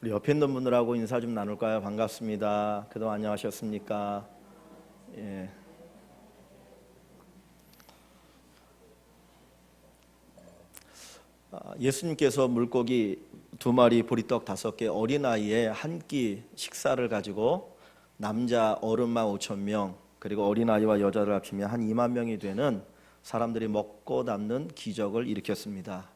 우리 옆에 있는 분들하고 인사 좀 나눌까요? 반갑습니다. 그동안 안녕하셨습니까? 예. 아, 예수님께서 물고기 두 마리 보리떡 다섯 개 어린 아이에 한 끼 식사를 가지고 남자 어른만 5천 명 그리고 어린 아이와 여자를 합치면 한 2만 명이 되는 사람들이 먹고 남는 기적을 일으켰습니다.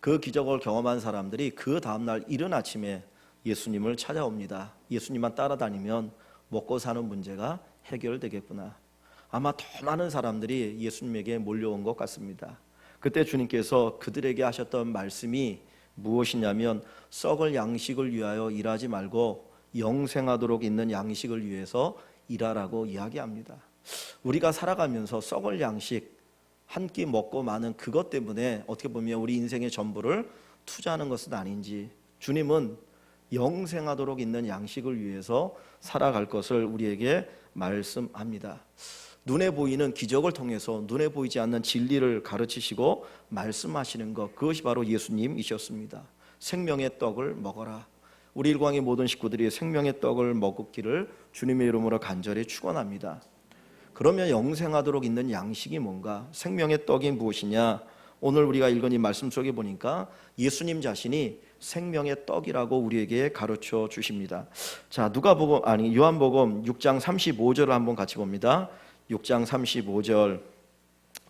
그 기적을 경험한 사람들이 그 다음날 이른 아침에 예수님을 찾아옵니다. 예수님만 따라다니면 먹고 사는 문제가 해결되겠구나. 아마 더 많은 사람들이 예수님에게 몰려온 것 같습니다. 그때 주님께서 그들에게 하셨던 말씀이 무엇이냐면 썩을 양식을 위하여 일하지 말고 영생하도록 있는 양식을 위해서 일하라고 이야기합니다. 우리가 살아가면서 썩을 양식 한 끼 먹고 마는 그것 때문에 어떻게 보면 우리 인생의 전부를 투자하는 것은 아닌지 주님은 영생하도록 있는 양식을 위해서 살아갈 것을 우리에게 말씀합니다. 눈에 보이는 기적을 통해서 눈에 보이지 않는 진리를 가르치시고 말씀하시는 것 그것이 바로 예수님이셨습니다. 생명의 떡을 먹어라. 우리 일광의 모든 식구들이 생명의 떡을 먹기를 주님의 이름으로 간절히 축원합니다. 그러면 영생하도록 있는 양식이 뭔가? 생명의 떡이 무엇이냐? 오늘 우리가 읽은 이 말씀 속에 보니까 예수님 자신이 생명의 떡이라고 우리에게 가르쳐 주십니다. 자, 누가복음 아니 요한복음 6장 35절을 한번 같이 봅니다. 6장 35절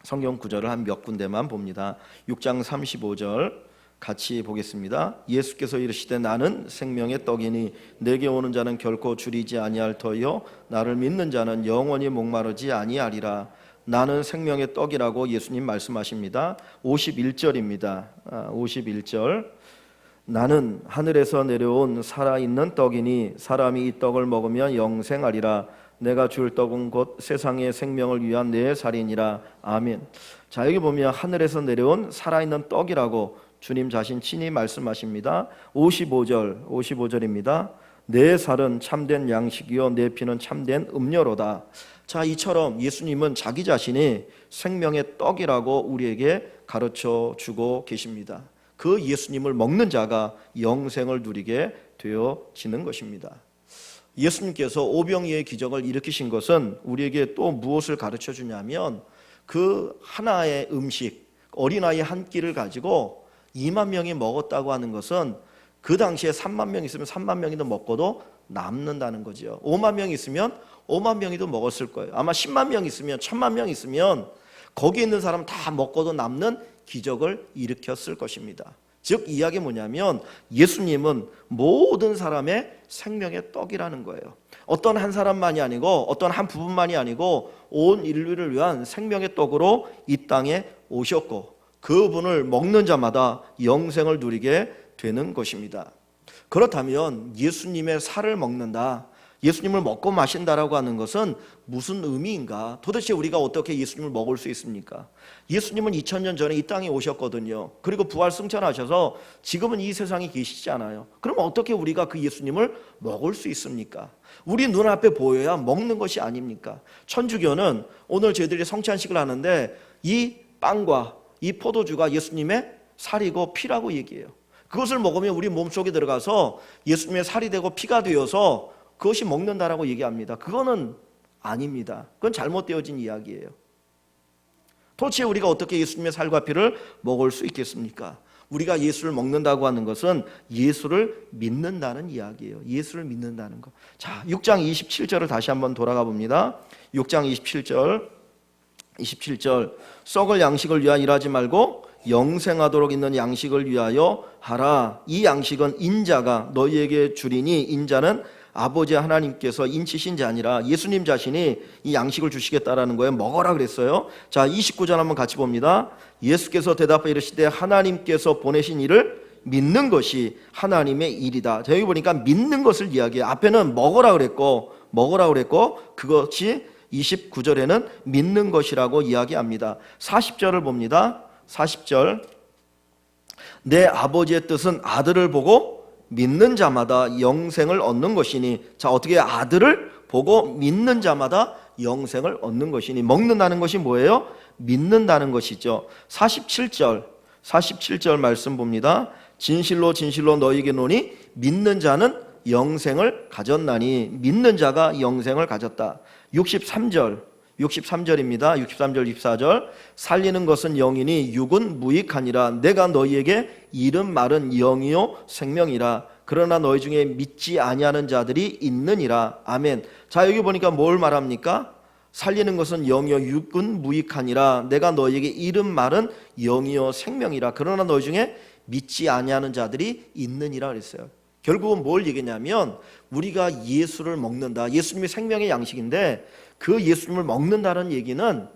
성경 구절을 한 몇 군데만 봅니다. 6장 35절 같이 보겠습니다. 예수께서 이르시되 나는 생명의 떡이니 내게 오는 자는 결코 줄이지 아니할 터요 나를 믿는 자는 영원히 목마르지 아니하리라. 나는 생명의 떡이라고 예수님 말씀하십니다. 51절입니다. 51절 나는 하늘에서 내려온 살아있는 떡이니 사람이 이 떡을 먹으면 영생하리라. 내가 줄 떡은 곧 세상의 생명을 위한 내 살이니라. 아멘. 자 여기 보면 하늘에서 내려온 살아있는 떡이라고 주님 자신 친히 말씀하십니다. 55절, 55절입니다. 내 살은 참된 양식이요 내 피는 참된 음료로다. 자, 이처럼 예수님은 자기 자신이 생명의 떡이라고 우리에게 가르쳐 주고 계십니다. 그 예수님을 먹는 자가 영생을 누리게 되어지는 것입니다. 예수님께서 오병이의 기적을 일으키신 것은 우리에게 또 무엇을 가르쳐 주냐면 그 하나의 음식, 어린아이 한 끼를 가지고 2만 명이 먹었다고 하는 것은 그 당시에 3만 명 있으면 3만 명이도 먹고도 남는다는 거죠. 5만 명 있으면 5만 명이도 먹었을 거예요. 아마 10만 명 있으면 1000만 명 있으면 거기 있는 사람 다 먹고도 남는 기적을 일으켰을 것입니다. 즉 이야기 뭐냐면 예수님은 모든 사람의 생명의 떡이라는 거예요. 어떤 한 사람만이 아니고 어떤 한 부분만이 아니고 온 인류를 위한 생명의 떡으로 이 땅에 오셨고 그분을 먹는 자마다 영생을 누리게 되는 것입니다. 그렇다면 예수님의 살을 먹는다. 예수님을 먹고 마신다라고 하는 것은 무슨 의미인가? 도대체 우리가 어떻게 예수님을 먹을 수 있습니까? 예수님은 2000년 전에 이 땅에 오셨거든요. 그리고 부활 승천하셔서 지금은 이 세상에 계시지 않아요. 그럼 어떻게 우리가 그 예수님을 먹을 수 있습니까? 우리 눈앞에 보여야 먹는 것이 아닙니까? 천주교는 오늘 저희들이 성찬식을 하는데 이 빵과 이 포도주가 예수님의 살이고 피라고 얘기해요. 그것을 먹으면 우리 몸속에 들어가서 예수님의 살이 되고 피가 되어서 그것이 먹는다라고 얘기합니다. 그거는 아닙니다. 그건 잘못되어진 이야기예요. 도대체 우리가 어떻게 예수님의 살과 피를 먹을 수 있겠습니까? 우리가 예수를 먹는다고 하는 것은 예수를 믿는다는 이야기예요. 예수를 믿는다는 것. 자, 6장 27절을 다시 한번 돌아가 봅니다. 6장 27절. 27절. 썩을 양식을 위하여 일하지 말고 영생하도록 있는 양식을 위하여 하라. 이 양식은 인자가 너희에게 주리니 인자는 아버지 하나님께서 인치신 자 아니라 예수님 자신이 이 양식을 주시겠다라는 거예요. 먹어라 그랬어요. 자, 29절 한번 같이 봅니다. 예수께서 대답해 이르시되 하나님께서 보내신 이를 믿는 것이 하나님의 일이다. 자, 여기 보니까 믿는 것을 이야기해. 앞에는 먹어라 그랬고 먹어라 그랬고 그것이 29절에는 믿는 것이라고 이야기합니다. 40절을 봅니다. 40절. 내 아버지의 뜻은 아들을 보고 믿는 자마다 영생을 얻는 것이니 자 어떻게 아들을 보고 믿는 자마다 영생을 얻는 것이니 먹는다는 것이 뭐예요? 믿는다는 것이죠. 47절 47절 말씀 봅니다. 진실로 진실로 너희에게 노니 믿는 자는 영생을 가졌나니 믿는 자가 영생을 가졌다. 63절 63절입니다. 63절 24절 살리는 것은 영이니 육은 무익하니라 내가 너희에게 이름 말은 영이요 생명이라 그러나 너희 중에 믿지 아니하는 자들이 있느니라 아멘. 자 여기 보니까 뭘 말합니까? 살리는 것은 영이요 육은 무익하니라 내가 너희에게 이름 말은 영이요 생명이라 그러나 너희 중에 믿지 아니하는 자들이 있느니라 그랬어요. 결국은 뭘 얘기냐면 우리가 예수를 먹는다. 예수님이 생명의 양식인데 그 예수님을 먹는다는 얘기는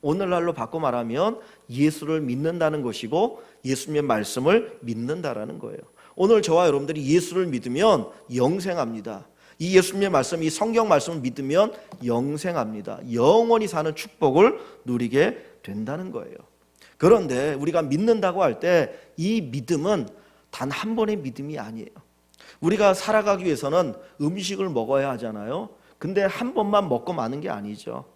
오늘날로 바꿔 말하면 예수를 믿는다는 것이고 예수님의 말씀을 믿는다라는 거예요. 오늘 저와 여러분들이 예수를 믿으면 영생합니다. 이 예수님의 말씀, 이 성경 말씀을 믿으면 영생합니다. 영원히 사는 축복을 누리게 된다는 거예요. 그런데 우리가 믿는다고 할 때 이 믿음은 단 한 번의 믿음이 아니에요. 우리가 살아가기 위해서는 음식을 먹어야 하잖아요. 근데 한 번만 먹고 마는 게 아니죠.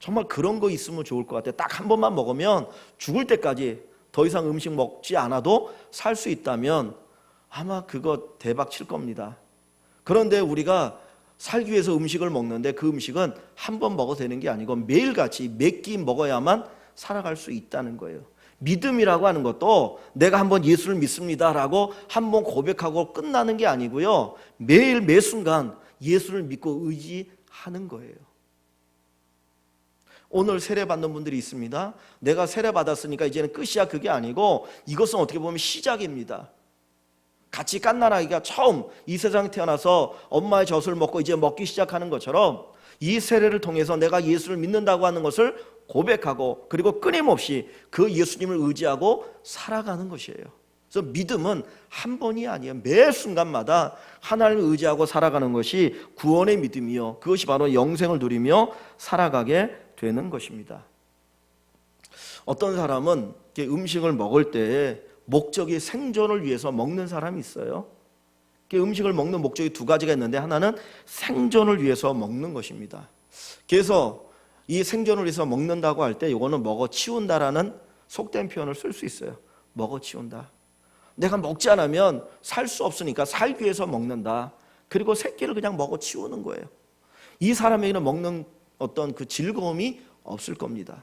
정말 그런 거 있으면 좋을 것 같아요. 딱 한 번만 먹으면 죽을 때까지 더 이상 음식 먹지 않아도 살 수 있다면 아마 그거 대박 칠 겁니다. 그런데 우리가 살기 위해서 음식을 먹는데 그 음식은 한 번 먹어도 되는 게 아니고 매일같이 몇 끼 먹어야만 살아갈 수 있다는 거예요. 믿음이라고 하는 것도 내가 한번 예수를 믿습니다라고 한번 고백하고 끝나는 게 아니고요. 매일 매 순간 예수를 믿고 의지하는 거예요. 오늘 세례 받는 분들이 있습니다. 내가 세례 받았으니까 이제는 끝이야 그게 아니고 이것은 어떻게 보면 시작입니다. 같이 깐나라기가 처음 이 세상에 태어나서 엄마의 젖을 먹고 이제 먹기 시작하는 것처럼 이 세례를 통해서 내가 예수를 믿는다고 하는 것을 고백하고 그리고 끊임없이 그 예수님을 의지하고 살아가는 것이에요. 그래서 믿음은 한 번이 아니에요. 매 순간마다 하나님을 의지하고 살아가는 것이 구원의 믿음이요. 그것이 바로 영생을 누리며 살아가게 되는 것입니다. 어떤 사람은 음식을 먹을 때 목적이 생존을 위해서 먹는 사람이 있어요. 음식을 먹는 목적이 두 가지가 있는데 하나는 생존을 위해서 먹는 것입니다. 그래서 이 생존을 위해서 먹는다고 할 때 이거는 먹어 치운다라는 속된 표현을 쓸 수 있어요. 먹어 치운다. 내가 먹지 않으면 살 수 없으니까 살기 위해서 먹는다. 그리고 새끼를 그냥 먹어 치우는 거예요. 이 사람에게는 먹는 어떤 그 즐거움이 없을 겁니다.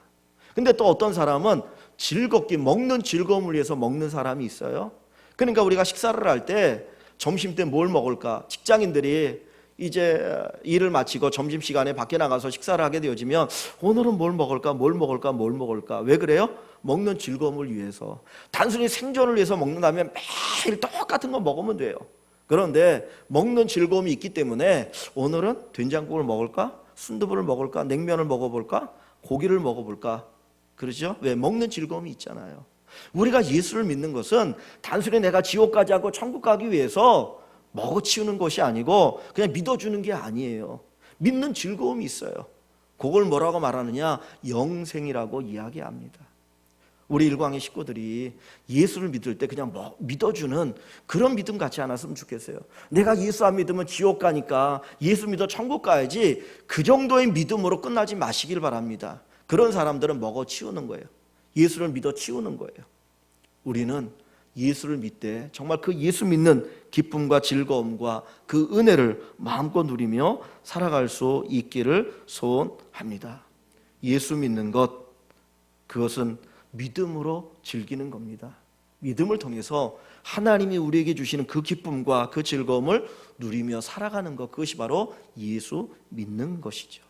근데 또 어떤 사람은 즐겁게 먹는 즐거움을 위해서 먹는 사람이 있어요. 그러니까 우리가 식사를 할 때 점심 때 뭘 먹을까? 직장인들이 이제 일을 마치고 점심 시간에 밖에 나가서 식사를 하게 되어지면 오늘은 뭘 먹을까? 뭘 먹을까? 뭘 먹을까? 왜 그래요? 먹는 즐거움을 위해서. 단순히 생존을 위해서 먹는다면 매일 똑같은 거 먹으면 돼요. 그런데 먹는 즐거움이 있기 때문에 오늘은 된장국을 먹을까? 순두부를 먹을까? 냉면을 먹어볼까? 고기를 먹어볼까? 그러죠? 왜? 먹는 즐거움이 있잖아요. 우리가 예수를 믿는 것은 단순히 내가 지옥 가지 않고 천국 가기 위해서 먹어치우는 것이 아니고 그냥 믿어주는 게 아니에요. 믿는 즐거움이 있어요. 그걸 뭐라고 말하느냐? 영생이라고 이야기합니다. 우리 일광의 식구들이 예수를 믿을 때 그냥 뭐 믿어주는 그런 믿음 같지 않았으면 좋겠어요. 내가 예수 안 믿으면 지옥 가니까 예수 믿어 천국 가야지 그 정도의 믿음으로 끝나지 마시길 바랍니다. 그런 사람들은 먹어 치우는 거예요. 예수를 믿어 치우는 거예요. 우리는 예수를 믿되 정말 그 예수 믿는 기쁨과 즐거움과 그 은혜를 마음껏 누리며 살아갈 수 있기를 소원합니다. 예수 믿는 것 그것은 믿음으로 즐기는 겁니다. 믿음을 통해서 하나님이 우리에게 주시는 그 기쁨과 그 즐거움을 누리며 살아가는 것 그것이 바로 예수 믿는 것이죠.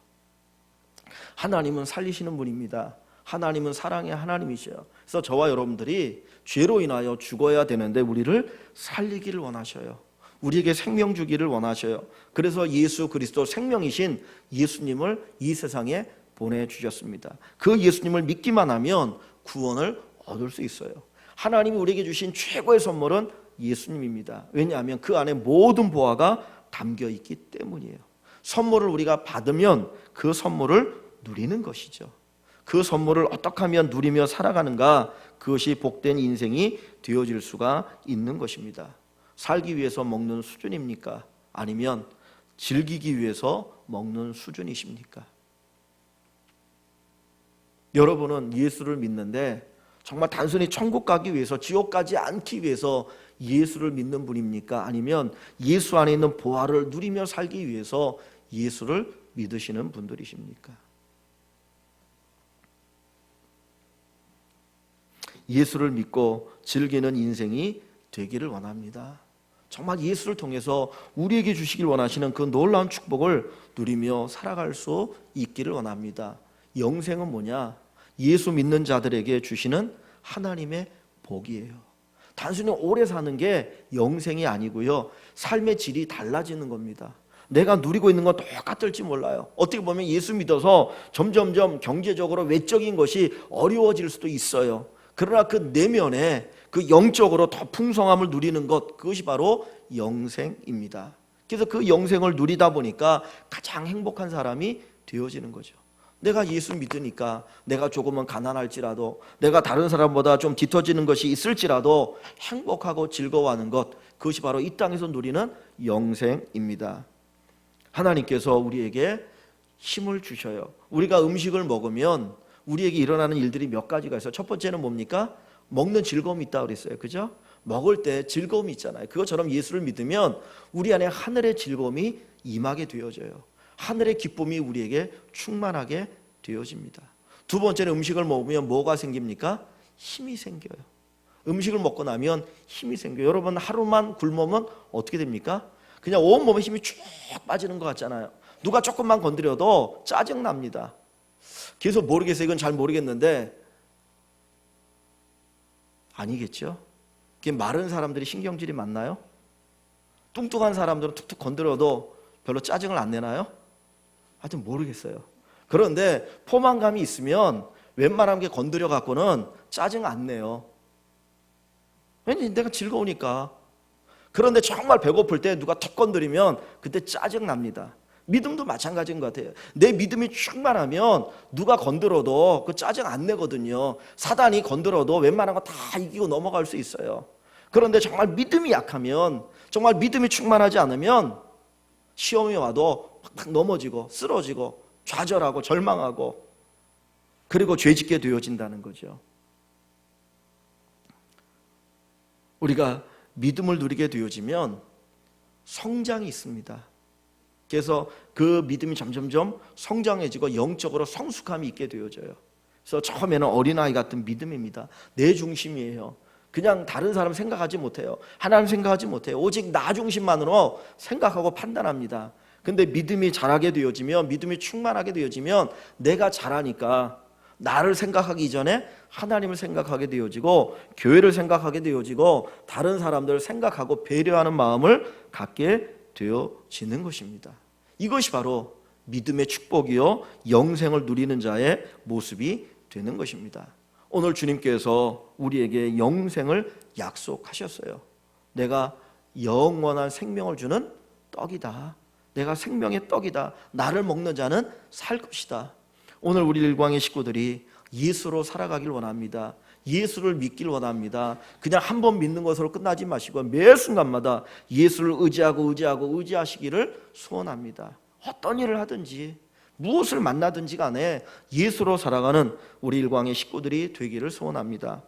하나님은 살리시는 분입니다. 하나님은 사랑의 하나님이셔요. 그래서 저와 여러분들이 죄로 인하여 죽어야 되는데 우리를 살리기를 원하셔요. 우리에게 생명 주기를 원하셔요. 그래서 예수 그리스도 생명이신 예수님을 이 세상에 보내주셨습니다. 그 예수님을 믿기만 하면 구원을 얻을 수 있어요. 하나님이 우리에게 주신 최고의 선물은 예수님입니다. 왜냐하면 그 안에 모든 보화가 담겨 있기 때문이에요. 선물을 우리가 받으면 그 선물을 누리는 것이죠. 그 선물을 어떻게 하면 누리며 살아가는가 그것이 복된 인생이 되어질 수가 있는 것입니다. 살기 위해서 먹는 수준입니까? 아니면 즐기기 위해서 먹는 수준이십니까? 여러분은 예수를 믿는데 정말 단순히 천국 가기 위해서 지옥 가지 않기 위해서 예수를 믿는 분입니까? 아니면 예수 안에 있는 보화를 누리며 살기 위해서 예수를 믿으시는 분들이십니까? 예수를 믿고 즐기는 인생이 되기를 원합니다. 정말 예수를 통해서 우리에게 주시길 원하시는 그 놀라운 축복을 누리며 살아갈 수 있기를 원합니다. 영생은 뭐냐? 예수 믿는 자들에게 주시는 하나님의 복이에요. 단순히 오래 사는 게 영생이 아니고요. 삶의 질이 달라지는 겁니다. 내가 누리고 있는 건 똑같을지 몰라요. 어떻게 보면 예수 믿어서 점점점 경제적으로 외적인 것이 어려워질 수도 있어요. 그러나 그 내면에 그 영적으로 더 풍성함을 누리는 것 그것이 바로 영생입니다. 그래서 그 영생을 누리다 보니까 가장 행복한 사람이 되어지는 거죠. 내가 예수 믿으니까 내가 조금은 가난할지라도 내가 다른 사람보다 좀 뒤처지는 것이 있을지라도 행복하고 즐거워하는 것 그것이 바로 이 땅에서 누리는 영생입니다. 하나님께서 우리에게 힘을 주셔요. 우리가 음식을 먹으면 우리에게 일어나는 일들이 몇 가지가 있어요. 첫 번째는 뭡니까? 먹는 즐거움이 있다고 그랬어요. 그죠? 먹을 때 즐거움이 있잖아요. 그것처럼 예수를 믿으면 우리 안에 하늘의 즐거움이 임하게 되어져요. 하늘의 기쁨이 우리에게 충만하게 되어집니다. 두 번째는 음식을 먹으면 뭐가 생깁니까? 힘이 생겨요. 음식을 먹고 나면 힘이 생겨요. 여러분 하루만 굶으면 어떻게 됩니까? 그냥 온 몸에 힘이 쭉 빠지는 것 같잖아요. 누가 조금만 건드려도 짜증 납니다. 계속 모르겠어요. 이건 잘 모르겠는데 아니겠죠? 이게 마른 사람들이 신경질이 많나요? 뚱뚱한 사람들은 툭툭 건드려도 별로 짜증을 안 내나요? 하여튼 모르겠어요. 그런데 포만감이 있으면 웬만한 게 건드려 갖고는 짜증 안 내요. 왠지 내가 즐거우니까. 그런데 정말 배고플 때 누가 턱 건드리면 그때 짜증 납니다. 믿음도 마찬가지인 것 같아요. 내 믿음이 충만하면 누가 건드려도 그 짜증 안 내거든요. 사단이 건드려도 웬만한 거 다 이기고 넘어갈 수 있어요. 그런데 정말 믿음이 약하면, 정말 믿음이 충만하지 않으면 시험이 와도 팍팍 넘어지고 쓰러지고 좌절하고 절망하고 그리고 죄짓게 되어진다는 거죠. 우리가 믿음을 누리게 되어지면 성장이 있습니다. 그래서 그 믿음이 점점점 성장해지고 영적으로 성숙함이 있게 되어져요. 그래서 처음에는 어린아이 같은 믿음입니다. 내 중심이에요. 그냥 다른 사람 생각하지 못해요. 하나님 생각하지 못해요. 오직 나 중심만으로 생각하고 판단합니다. 근데 믿음이 자라게 되어지면 믿음이 충만하게 되어지면 내가 잘하니까 나를 생각하기 이전에 하나님을 생각하게 되어지고 교회를 생각하게 되어지고 다른 사람들을 생각하고 배려하는 마음을 갖게 되어지는 것입니다. 이것이 바로 믿음의 축복이요 영생을 누리는 자의 모습이 되는 것입니다. 오늘 주님께서 우리에게 영생을 약속하셨어요. 내가 영원한 생명을 주는 떡이다. 내가 생명의 떡이다. 나를 먹는 자는 살 것이다. 오늘 우리 일광의 식구들이 예수로 살아가길 원합니다. 예수를 믿길 원합니다. 그냥 한 번 믿는 것으로 끝나지 마시고 매 순간마다 예수를 의지하고 의지하고 의지하시기를 소원합니다. 어떤 일을 하든지 무엇을 만나든지 간에 예수로 살아가는 우리 일광의 식구들이 되기를 소원합니다.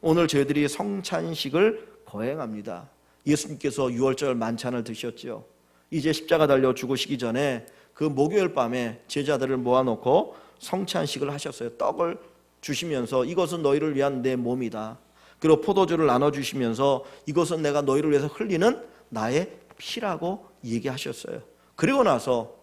오늘 저희들이 성찬식을 거행합니다. 예수님께서 6월절 만찬을 드셨죠. 이제 십자가 달려 죽으시기 전에 그 목요일 밤에 제자들을 모아놓고 성찬식을 하셨어요. 떡을 주시면서 이것은 너희를 위한 내 몸이다. 그리고 포도주를 나눠 주시면서 이것은 내가 너희를 위해서 흘리는 나의 피라고 얘기하셨어요. 그리고 나서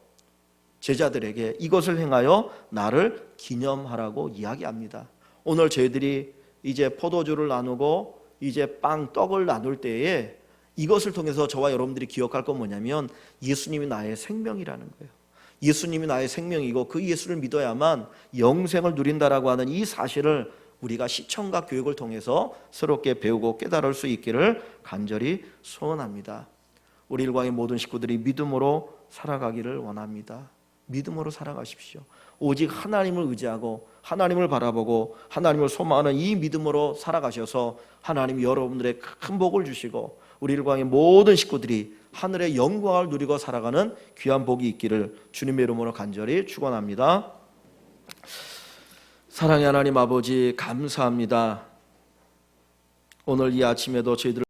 제자들에게 이것을 행하여 나를 기념하라고 이야기합니다. 오늘 저희들이 이제 포도주를 나누고 이제 빵 떡을 나눌 때에 이것을 통해서 저와 여러분들이 기억할 건 뭐냐면 예수님이 나의 생명이라는 거예요. 예수님이 나의 생명이고 그 예수를 믿어야만 영생을 누린다라고 하는 이 사실을 우리가 시청과 교육을 통해서 새롭게 배우고 깨달을 수 있기를 간절히 소원합니다. 우리 일광의 모든 식구들이 믿음으로 살아가기를 원합니다. 믿음으로 살아가십시오. 오직 하나님을 의지하고 하나님을 바라보고 하나님을 소망하는 이 믿음으로 살아가셔서 하나님 여러분들의 큰 복을 주시고 우리 일광의 모든 식구들이 하늘의 영광을 누리고 살아가는 귀한 복이 있기를 주님의 이름으로 간절히 축원합니다. 사랑의 하나님 아버지 감사합니다. 오늘 이 아침에도 저희들